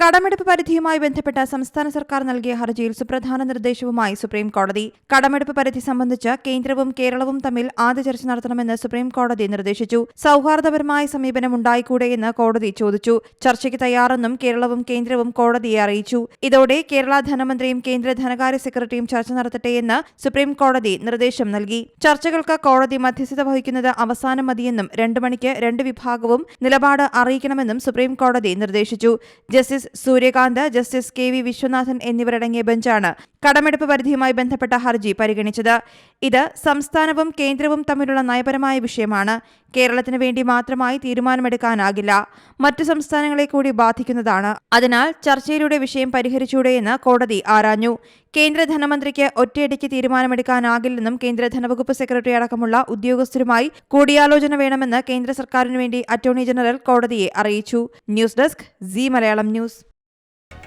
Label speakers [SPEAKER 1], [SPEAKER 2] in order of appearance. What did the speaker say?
[SPEAKER 1] കടമെടുപ്പ് പരിധിയുമായി ബന്ധപ്പെട്ട സംസ്ഥാന സർക്കാർ നൽകിയ ഹർജിയിൽ സുപ്രധാന നിർദ്ദേശവുമായി സുപ്രീം കോടതി. കടമെടുപ്പ് പരിധി സംബന്ധിച്ച് കേന്ദ്രവും കേരളവും തമ്മിൽ ആദ്യ ചർച്ച നടത്തണമെന്ന് സുപ്രീം കോടതി നിർദ്ദേശിച്ചു. സൌഹാർദ്ദപരമായ സമീപനം ഉണ്ടായിക്കൂടെയെന്ന് കോടതി ചോദിച്ചു. ചർച്ചയ്ക്ക് തയ്യാറെന്നും കേരളവും കേന്ദ്രവും കോടതിയെ അറിയിച്ചു. ഇതോടെ കേരള ധനമന്ത്രിയും കേന്ദ്ര ധനകാര്യ സെക്രട്ടറിയും ചർച്ച നടത്തട്ടെയെന്ന് സുപ്രീം കോടതി നിർദ്ദേശം നൽകി. ചർച്ചകൾക്ക് കോടതി മധ്യസ്ഥത വഹിക്കുന്നത് അവസാനം മതിയെന്നും രണ്ടു മണിക്ക് രണ്ട് വിഭാഗവും നിലപാട് അറിയിക്കണമെന്നും സുപ്രീം കോടതി നിർദ്ദേശിച്ചു. Justice Suryakant justice K V Viswanathan എന്നിവരടങ്ങിയ ബെഞ്ചാണ് കടമെടുപ്പ് പരിധിയുമായി ബന്ധപ്പെട്ട ഹർജി പരിഗണിച്ചത്. ഇത് സംസ്ഥാനവും കേന്ദ്രവും തമ്മിലുള്ള നയപരമായ വിഷയമാണ്. കേരളത്തിന് വേണ്ടി മാത്രമായി തീരുമാനമെടുക്കാനാകില്ല. മറ്റു സംസ്ഥാനങ്ങളെ കൂടി ബാധിക്കുന്നതാണ്. അതിനാൽ ചർച്ചയിലൂടെ വിഷയം പരിഹരിച്ചൂടെയെന്ന് കോടതി ആരാഞ്ഞു. കേന്ദ്ര ധനമന്ത്രിക്ക് ഒറ്റയടിക്ക് തീരുമാനമെടുക്കാനാകില്ലെന്നും കേന്ദ്ര ധനവകുപ്പ് സെക്രട്ടറി അടക്കമുള്ള ഉദ്യോഗസ്ഥരുമായി കൂടിയാലോചന വേണമെന്ന് കേന്ദ്ര സർക്കാരിനു വേണ്ടി അറ്റോർണി ജനറൽ കോടതിയെ അറിയിച്ചു. News desk C Malayalam news.